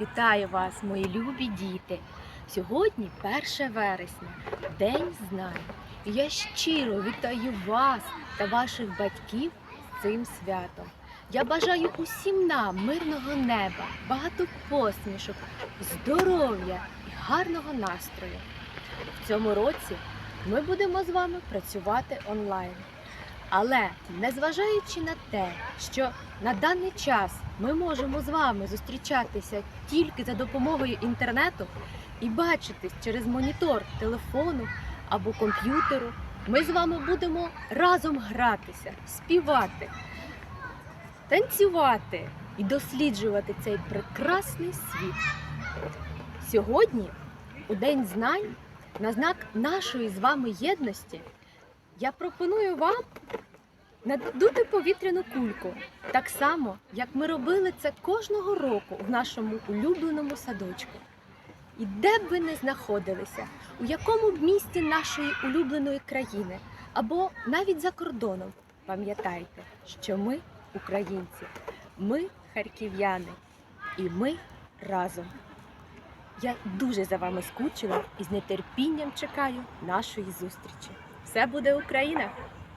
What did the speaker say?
Вітаю вас, мої любі діти! Сьогодні 1 вересня, День знань. І я щиро вітаю вас та ваших батьків з цим святом. Я бажаю усім нам мирного неба, багато посмішок, здоров'я і гарного настрою. В цьому році ми будемо з вами працювати онлайн. Але незважаючи на те, що на даний час ми можемо з вами зустрічатися тільки за допомогою інтернету і бачитись через монітор телефону або комп'ютеру, ми з вами будемо разом гратися, співати, танцювати і досліджувати цей прекрасний світ. Сьогодні, у День знань, на знак нашої з вами єдності, я пропоную вам надути повітряну кульку, так само, як ми робили це кожного року в нашому улюбленому садочку. І де б ви не знаходилися, у якому б місті нашої улюбленої країни, або навіть за кордоном, пам'ятайте, що ми українці, ми харків'яни, і ми разом. Я дуже за вами скучила і з нетерпінням чекаю нашої зустрічі. Все буде Україна!